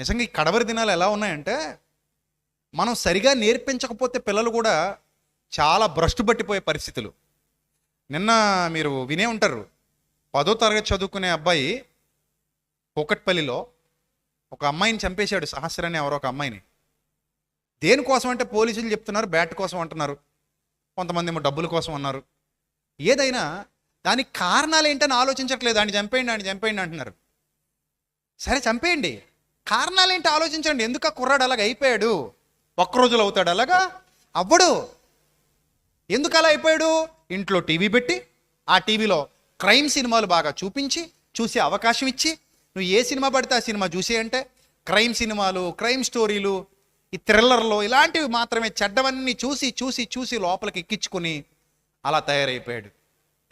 నిజంగా ఈ కడవరి దినాలు ఎలా ఉన్నాయంటే మనం సరిగా నేర్పించకపోతే పిల్లలు కూడా చాలా భ్రష్టు పట్టిపోయే పరిస్థితులు. నిన్న మీరు వినే ఉంటారు పదో తరగతి చదువుకునే అబ్బాయి కూకట్పల్లిలో ఒక అమ్మాయిని చంపేశాడు సహస్రాన్ని ఎవరో ఒక అమ్మాయిని. దేనికోసం అంటే పోలీసులు చెప్తున్నారు బ్యాట్ కోసం అంటున్నారు కొంతమంది ఏమో డబ్బుల కోసం అన్నారు. ఏదైనా దానికి కారణాలు ఏంటని ఆలోచించట్లేదు ఆయన చంపేయండి ఆయన చంపేయండి అంటున్నారు. సరే చంపేయండి. కారణాలు ఏంటి ఆలోచించండి? ఎందుకు ఆ కుర్రాడు అలాగ అయిపోయాడు? ఒక్క రోజులో అవుతాడు అలాగా? అవ్వడు. ఎందుకు అలా అయిపోయాడు? ఇంట్లో టీవీ పెట్టి ఆ టీవీలో క్రైమ్ సినిమాలు బాగా చూపించి చూసే అవకాశం ఇచ్చి నువ్వు ఏ సినిమా పడితే ఆ సినిమా చూసే అంటే క్రైమ్ సినిమాలు క్రైమ్ స్టోరీలు ఈ థ్రిల్లర్లు ఇలాంటివి మాత్రమే చెడ్డవన్నీ చూసి చూసి చూసి లోపలికి ఎక్కించుకుని అలా తయారైపోయాడు.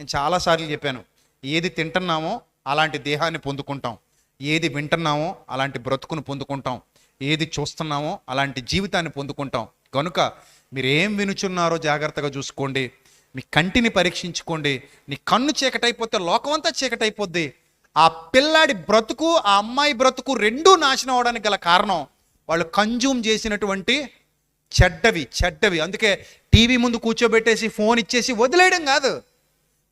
నేను చాలాసార్లు చెప్పాను ఏది తింటున్నామో అలాంటి దేహాన్ని పొందుకుంటాం. ఏది వింటున్నామో అలాంటి బ్రతుకును పొందుకుంటాం. ఏది చూస్తున్నామో అలాంటి జీవితాన్ని పొందుకుంటాం. కనుక మీరు ఏం వినుచున్నారో జాగ్రత్తగా చూసుకోండి. మీ కంటిని పరీక్షించుకోండి. నీ కన్ను చీకటైపోతే లోకమంతా చీకటైపోద్ది. ఆ పిల్లాడి బ్రతుకు ఆ అమ్మాయి బ్రతుకు రెండూ నాశనం అవడానికి గల కారణం వాళ్ళు కన్జ్యూమ్ చేసినటువంటి చెడ్డవి చెడ్డవి. అందుకే టీవీ ముందు కూర్చోబెట్టేసి ఫోన్ ఇచ్చేసి వదిలేయడం కాదు.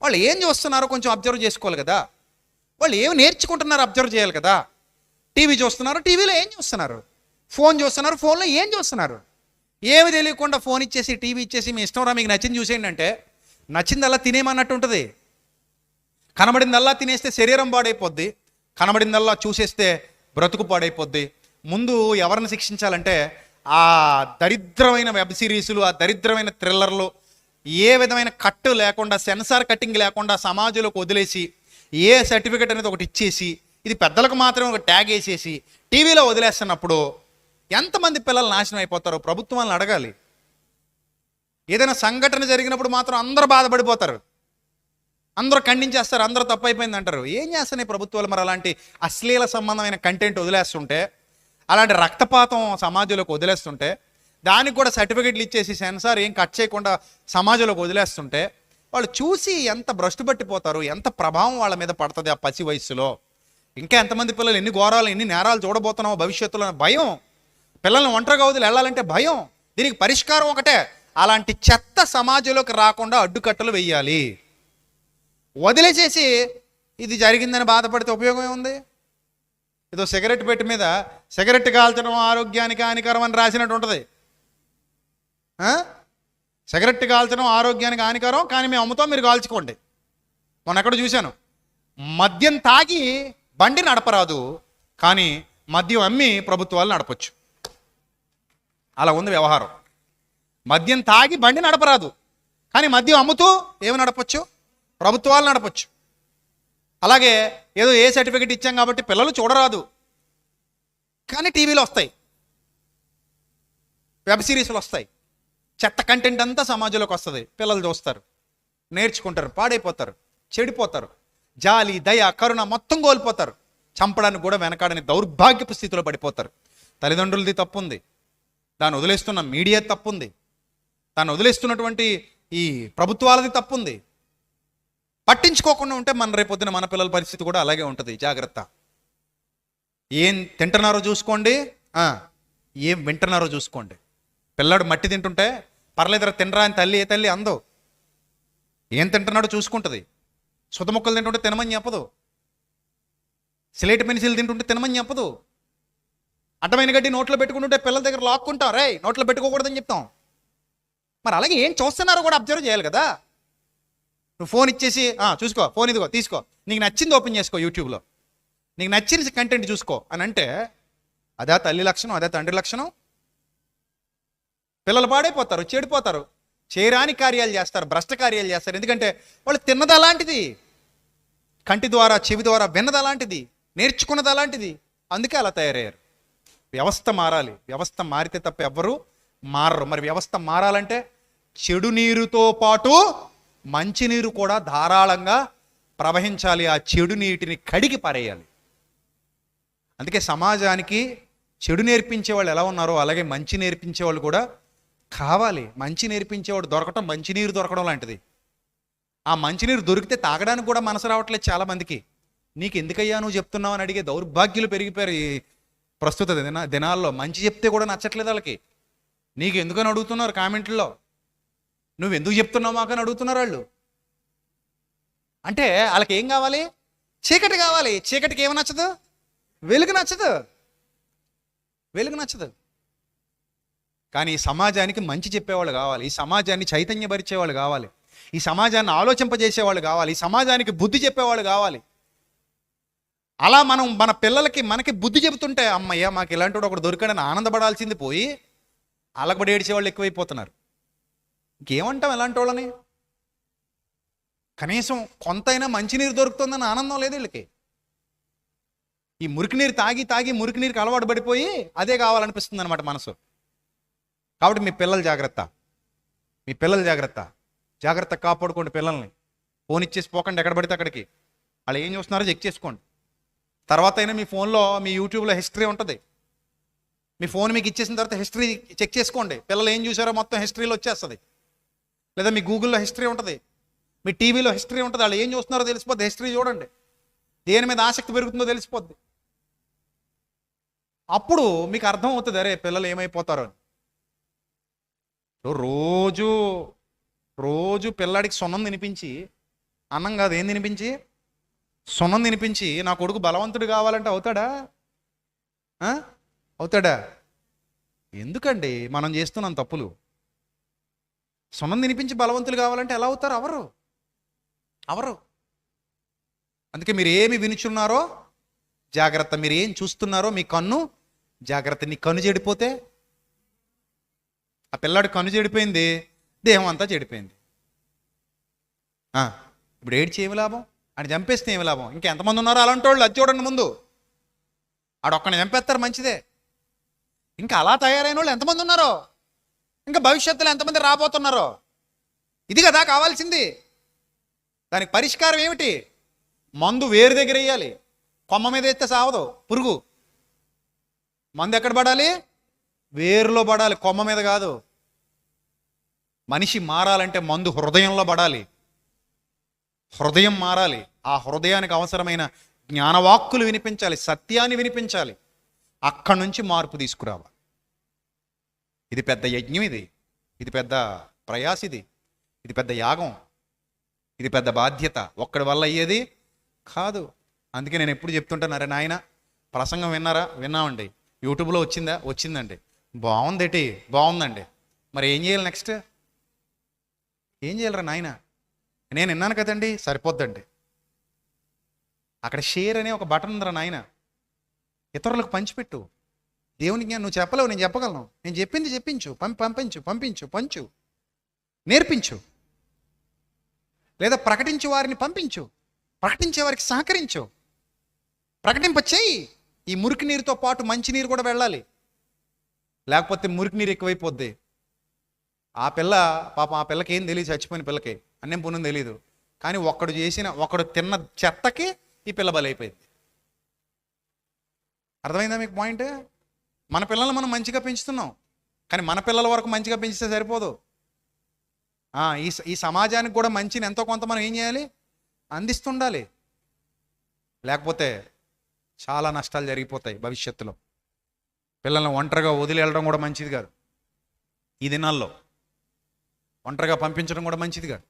వాళ్ళు ఏం చూస్తున్నారో కొంచెం అబ్జర్వ్ చేసుకోవాలి కదా. వాళ్ళు ఏమి నేర్చుకుంటున్నారో అబ్జర్వ్ చేయాలి కదా. టీవీ చూస్తున్నారు టీవీలో ఏం చూస్తున్నారు? ఫోన్ చూస్తున్నారు ఫోన్లో ఏం చూస్తున్నారు? ఏమి తెలియకుండా ఫోన్ ఇచ్చేసి టీవీ ఇచ్చేసి మీ ఇష్టం రా మీకు నచ్చింది చూసేయండి అంటే నచ్చిందల్లా తినేమన్నట్టు ఉంటుంది. కనబడిందల్లా తినేస్తే శరీరం పాడైపోద్ది కనబడిందల్లా చూసేస్తే బ్రతుకు పాడైపోద్ది. ముందు ఎవరిని శిక్షించాలంటే ఆ దరిద్రమైన వెబ్ సిరీసులు ఆ దరిద్రమైన థ్రిల్లర్లు ఏ విధమైన కట్టు లేకుండా సెన్సార్ కట్టింగ్ లేకుండా సమాజంలోకి వదిలేసి ఏ సర్టిఫికెట్ అనేది ఒకటి ఇచ్చేసి ఇది పెద్దలకు మాత్రమే ఒక ట్యాగ్ వేసేసి టీవీలో వదిలేస్తున్నప్పుడు ఎంతమంది పిల్లలు నాశనం అయిపోతారో ప్రభుత్వం వాళ్ళని అడగాలి. ఏదైనా సంఘటన జరిగినప్పుడు మాత్రం అందరూ బాధపడిపోతారు. అందరూ ఖండించేస్తారు అందరూ తప్పు అయిపోయింది అంటారు. ఏం చేస్తున్నాయి ప్రభుత్వాలు మరి అలాంటి అశ్లీల సంబంధమైన కంటెంట్ వదిలేస్తుంటే అలాంటి రక్తపాతం సమాజంలోకి వదిలేస్తుంటే దానికి కూడా సర్టిఫికెట్లు ఇచ్చేసి సెన్సార్ ఏం కట్ చేయకుండా సమాజంలోకి వదిలేస్తుంటే వాళ్ళు చూసి ఎంత భ్రష్టు పట్టిపోతారు ఎంత ప్రభావం వాళ్ళ మీద పడుతుంది ఆ పసి వయస్సులో. ఇంకా ఎంతమంది పిల్లలు ఎన్ని ఘోరాలు ఎన్ని నేరాలు చూడబోతున్నామో భవిష్యత్తులో భయం. పిల్లల్ని ఒంటరిగా వదిలి వెళ్ళాలంటే భయం. దీనికి పరిష్కారం ఒకటే. అలాంటి చెత్త సమాజంలోకి రాకుండా అడ్డుకట్టలు వెయ్యాలి వదిలేసేసి ఇది జరిగిందని బాధపడితే ఉపయోగం ఏముంది? ఏదో సిగరెట్ పెట్టి మీద సిగరెట్ కాల్చడం ఆరోగ్యానికి హానికరం అని రాసినట్టు ఉంటుంది. సిగరెట్ కాల్చడం ఆరోగ్యానికి హానికరం కానీ మేము అమ్ముతాం మీరు కాల్చుకోండి. మొన్న ఎక్కడ చూశాను. మద్యం తాగి బండి నడపరాదు కానీ మద్యం అమ్మి ప్రభుత్వాలు నడపచ్చు. అలా ఉంది వ్యవహారం. మద్యం తాగి బండి నడపరాదు కానీ మద్యం అమ్ముతూ ఏమి నడపచ్చు? ప్రభుత్వాలు నడపచ్చు. అలాగే ఏదో ఏ సర్టిఫికెట్ ఇచ్చాం కాబట్టి పిల్లలు చూడరాదు. కానీ టీవీలు వస్తాయి. వెబ్ సిరీస్లు వస్తాయి. చెత్త కంటెంట్ అంతా సమాజంలోకి వస్తుంది. పిల్లలు చూస్తారు. నేర్చుకుంటారు. పాడైపోతారు. చెడిపోతారు. జాలి దయ కరుణ మొత్తం కోల్పోతారు. చంపడానికి కూడా వెనకాడని దౌర్భాగ్యపు స్థితిలో పడిపోతారు. తల్లిదండ్రులది తప్పుంది. దాన్ని వదిలేస్తున్న మీడియా తప్పుంది. దాన్ని వదిలేస్తున్నటువంటి ఈ ప్రభుత్వాలది తప్పుంది. పట్టించుకోకుండా ఉంటే మన రేపొద్దున మన పిల్లల పరిస్థితి కూడా అలాగే ఉంటుంది. జాగ్రత్త. ఏం తింటున్నారో చూసుకోండి. ఏం వింటున్నారో చూసుకోండి. పిల్లాడు మట్టి తింటుంటే పర్లేదురా తినరా అని తల్లి ఏ తల్లి అందో. ఏం తింటున్నాడో చూసుకుంటుంది. సుతముక్కలు తింటుంటే తినమని చెప్పదు. స్లేట్ పెన్సిల్ తింటుంటే తినమని చెప్పదు. అడ్డమైన గడ్డి నోట్లో పెట్టుకుంటుంటే పిల్లల దగ్గర లాక్కుంటాం. రే నోట్లో పెట్టుకోకూడదని చెప్తాం. మరి అలాగే ఏం చూస్తున్నారో కూడా అబ్జర్వ్ చేయాలి కదా. నువ్వు ఫోన్ ఇచ్చేసి చూసుకో ఫోన్ ఇదిగో తీసుకో. నీకు నచ్చింది ఓపెన్ చేసుకో యూట్యూబ్లో. నీకు నచ్చిన కంటెంట్ చూసుకో. అని అంటే అదే తల్లి లక్షణం అదే తండ్రి లక్షణం పిల్లలు పాడైపోతారు చెడిపోతారు. చేరాని కార్యాలు చేస్తారు భ్రష్ట కార్యాలు చేస్తారు. ఎందుకంటే వాళ్ళు తిన్నది అలాంటిది. కంటి ద్వారా చెవి ద్వారా విన్నది అలాంటిది. నేర్చుకున్నది అలాంటిది. అందుకే అలా తయారయ్యారు. వ్యవస్థ మారాలి. వ్యవస్థ మారితే తప్ప ఎవ్వరూ మారరు. మరి వ్యవస్థ మారాలంటే చెడు నీరుతో పాటు మంచినీరు కూడా ధారాళంగా ప్రవహించాలి. ఆ చెడు నీటిని కడిగి పారేయాలి. అందుకే సమాజానికి చెడు నేర్పించే వాళ్ళు ఎలా ఉన్నారో అలాగే మంచి నేర్పించే వాళ్ళు కూడా కావాలి. మంచి నేర్పించేవాడు దొరకటం మంచినీరు దొరకడం లాంటిది. ఆ మంచినీరు దొరికితే తాగడానికి కూడా మనసు రావట్లేదు చాలా మందికి. నీకు ఎందుకయ్యా నువ్వు చెప్తున్నావు? అని అడిగే దౌర్భాగ్యులు పెరిగిపోయారు ఈ ప్రస్తుత దిన దినాల్లో. మంచి చెప్తే కూడా నచ్చట్లేదు వాళ్ళకి. నీకు ఎందుకని అడుగుతున్నారు కామెంట్లో నువ్వు ఎందుకు చెప్తున్నావు మాకని అడుగుతున్నారు వాళ్ళు? అంటే వాళ్ళకి ఏం కావాలి? చీకటి కావాలి. చీకటికి ఏమి నచ్చదు? వెలుగు నచ్చదు. వెలుగు నచ్చదు. కానీ ఈ సమాజానికి మంచి చెప్పేవాళ్ళు కావాలి. ఈ సమాజాన్ని చైతన్యపరిచేవాళ్ళు కావాలి. ఈ సమాజాన్ని ఆలోచింపజేసేవాళ్ళు కావాలి. ఈ సమాజానికి బుద్ధి చెప్పేవాళ్ళు కావాలి. అలా మనం మన పిల్లలకి మనకి బుద్ధి చెబుతుంటే అమ్మయ్య మాకు ఇలాంటి వాడు ఒకడు దొరికాడని ఆనందపడాల్సింది పోయి అలగబడి ఏడిచేవాళ్ళు ఎక్కువైపోతున్నారు. ఇంకేమంటాం ఎలాంటి వాళ్ళని? కనీసం కొంతైనా మంచినీరు దొరుకుతుందని ఆనందం లేదు వీళ్ళకి. ఈ మురికి నీరు తాగి తాగి మురికి నీరుకి అలవాటు పడిపోయి అదే కావాలనిపిస్తుంది అనమాట మనసు. కాబట్టి మీ పిల్లలు జాగ్రత్త. మీ పిల్లలు జాగ్రత్త. జాగ్రత్త కాపాడుకోండి పిల్లల్ని. ఫోన్ ఇచ్చేసి పోకండి ఎక్కడ పడితే అక్కడికి. వాళ్ళు ఏం చూస్తున్నారో చెక్ చేసుకోండి. తర్వాత అయినా మీ ఫోన్లో మీ యూట్యూబ్లో హిస్టరీ ఉంటుంది. మీ ఫోన్ మీకు ఇచ్చేసిన తర్వాత హిస్టరీ చెక్ చేసుకోండి. పిల్లలు ఏం చూసారో మొత్తం హిస్టరీలో వచ్చేస్తుంది. లేదా మీ గూగుల్లో హిస్టరీ ఉంటుంది. మీ టీవీలో హిస్టరీ ఉంటుంది. వాళ్ళు ఏం చూస్తున్నారో తెలిసిపోద్ది. హిస్టరీ చూడండి. దేని మీద ఆసక్తి పెరుగుతుందో తెలిసిపోద్ది. అప్పుడు మీకు అర్థం అవుతుంది అరే పిల్లలు ఏమైపోతారో అని. రోజు రోజు పిల్లాడికి సొన్నం తినిపించి అన్నం కాదు ఏం తినిపించి? సొన్నం తినిపించి నా కొడుకు బలవంతుడు కావాలంటే అవుతాడా? అవుతాడా? ఎందుకండి మనం చేస్తున్నాం తప్పులు? సొన్నం తినిపించి బలవంతులు కావాలంటే ఎలా అవుతారు అవరు అవరు అందుకే మీరు ఏమి వినుచున్నారో జాగ్రత్త మీరు ఏం చూస్తున్నారో మీ కన్ను జాగ్రత్త నీ కన్ను చెడిపోతే ఆ పిల్లాడి కన్ను చెడిపోయింది దేహం అంతా చెడిపోయింది. ఇప్పుడు ఏడ్చి ఏమి లాభం? ఆయన చంపేస్తే ఏమి లాభం? ఇంకా ఎంతమంది ఉన్నారు అలాంటి వాళ్ళు అది చూడండి ముందు. ఆడొక్కడిని చంపేస్తారు మంచిదే. ఇంకా అలా తయారైన వాళ్ళు ఎంతమంది ఉన్నారో? ఇంకా భవిష్యత్తులో ఎంతమంది రాబోతున్నారో? ఇది కదా కావాల్సింది. దానికి పరిష్కారం ఏమిటి? మందు వేరు దగ్గర వేయాలి. కొమ్మ మీద వేస్తే సావదు పురుగు. మందు ఎక్కడ పడాలి? వేరులో పడాలి కొమ్మ మీద కాదు. మనిషి మారాలంటే మందు హృదయంలో పడాలి. హృదయం మారాలి. ఆ హృదయానికి అవసరమైన జ్ఞానవాక్కులు వినిపించాలి సత్యాన్ని వినిపించాలి. అక్కడి నుంచి మార్పు తీసుకురావాలి. ఇది పెద్ద యజ్ఞం ఇది. ఇది పెద్ద ప్రయాస ఇది. ఇది పెద్ద యాగం. ఇది పెద్ద బాధ్యత. ఒక్కడి వల్ల అయ్యేది కాదు. అందుకే నేను ఎప్పుడు చెప్తుంటాను అరే నాయన ప్రసంగం విన్నారా? విన్నామండి. యూట్యూబ్లో వచ్చిందా? వచ్చిందండి. బాగుందేటి? బాగుందండి. మరి ఏం చేయాలి నెక్స్ట్? ఏం చేయాలరా నాయన? నేను విన్నాను కదండి సరిపోద్దండి. అక్కడ షేర్ అనే ఒక బటన్ ఉందిరా నాయన. ఇతరులకు పంచిపెట్టు. దేవునికి నువ్వు చెప్పలేవు నేను చెప్పగలను. నేను చెప్పింది చెప్పించు. పంపి పంపించు పంపించు పంచు. నేర్పించు. లేదా ప్రకటించు వారిని పంపించు. ప్రకటించే వారికి సహకరించు. ప్రకటింప చేయి ఈ మురికి నీరుతో పాటు మంచినీరు కూడా వెళ్ళాలి. లేకపోతే మురికి నీరు ఎక్కువైపోద్ది. ఆ పిల్ల పాపం ఆ పిల్లకి ఏం తెలియదు చచ్చిపోయిన పిల్లకి. అన్నం పుణ్యం తెలియదు కానీ ఒక్కడు చేసిన ఒకడు తిన్న చెత్తకి ఈ పిల్ల బలైపోయింది. అర్థమైందా మీకు పాయింట్? మన పిల్లల్ని మనం మంచిగా పెంచుతున్నాం. కానీ మన పిల్లల వరకు మంచిగా పెంచితే సరిపోదు. ఈ స- ఈ సమాజానికి కూడా మంచిని ఎంతో కొంత మనం ఏం చేయాలి? అందిస్తుండాలి. లేకపోతే చాలా నష్టాలు జరిగిపోతాయి భవిష్యత్తులో. పిల్లల్ని ఒంటరిగా వదిలి వెళ్ళడం కూడా మంచిది కాదు. ఈ దినాల్లో ఒంటరిగా పంపించడం కూడా మంచిది కాదు.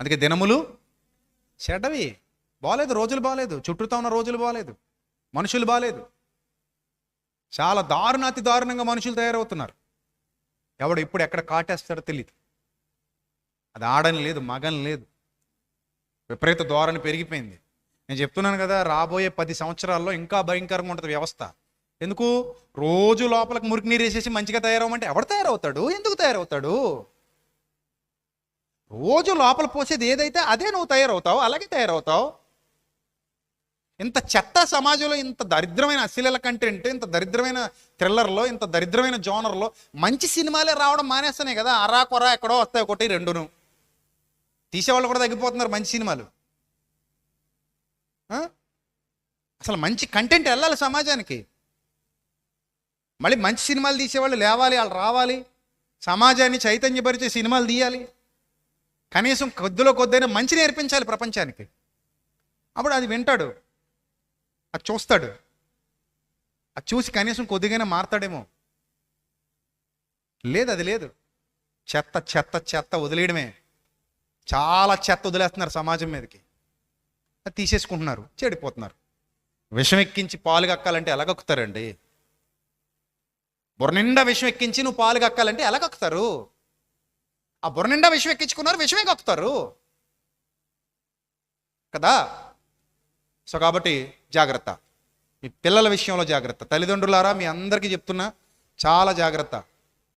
అందుకే దినములు చెడ్డవి. బాగాలేదు రోజులు బాగాలేదు చుట్టూతో ఉన్న రోజులు బాగాలేదు మనుషులు బాగాలేదు చాలా దారుణ అతి దారుణంగా మనుషులు తయారవుతున్నారు. ఎవడు ఇప్పుడు ఎక్కడ కాటేస్తాడో తెలియదు అది ఆడని లేదు మగని లేదు. విపరీత ధోరణి పెరిగిపోయింది. నేను చెప్తున్నాను కదా రాబోయే పది సంవత్సరాల్లో ఇంకా భయంకరంగా ఉంటుంది వ్యవస్థ. ఎందుకు? రోజు లోపలికి మురికి నీరు వేసేసి మంచిగా తయారవమంటే ఎవడు తయారవుతాడు? ఎందుకు తయారవుతాడు? రోజు లోపల పోసేది ఏదైతే అదే నువ్వు తయారవుతావు అలాగే తయారవుతావు. ఇంత చెత్త సమాజంలో ఇంత దరిద్రమైన అశ్లీల కంటెంట్ ఇంత దరిద్రమైన థ్రిల్లర్లో ఇంత దరిద్రమైన జోనర్లో మంచి సినిమాలే రావడం మానేస్తున్నాయి కదా. అరా కొరా ఎక్కడో వస్తాయి ఒకటి రెండును. తీసేవాళ్ళు కూడా తగ్గిపోతున్నారు మంచి సినిమాలు. అసలు మంచి కంటెంట్ వెళ్ళాలి సమాజానికి. మళ్ళీ మంచి సినిమాలు తీసేవాళ్ళు లేవాలి వాళ్ళు రావాలి. సమాజాన్ని చైతన్యపరిచే సినిమాలు తీయాలి. కనీసం కొద్దిలో కొద్దైనా మంచి నేర్పించాలి ప్రపంచానికి. అప్పుడు అది వింటాడు. అది చూస్తాడు. అది చూసి కనీసం కొద్దిగానే మారతాడేమో. లేదు అది లేదు. చెత్త చెత్త చెత్త వదిలేయడమే. చాలా చెత్త వదిలేస్తున్నారు సమాజం మీదకి. అది తీసేసుకుంటున్నారు చెడిపోతున్నారు. విషం ఎక్కించి పాలు కక్కాలంటే ఎలా బుర్రనిండా విషం ఎక్కించి నువ్వు పాలు కక్కాలంటే ఎలా కక్కుతారు? ఆ బుర్రనిండా విషం ఎక్కించుకున్నారు విషమే కక్కుతారు. కదా? సో కాబట్టి జాగ్రత్త. మీ పిల్లల విషయంలో జాగ్రత్త. తల్లిదండ్రులారా మీ అందరికీ చెప్తున్నా చాలా జాగ్రత్త.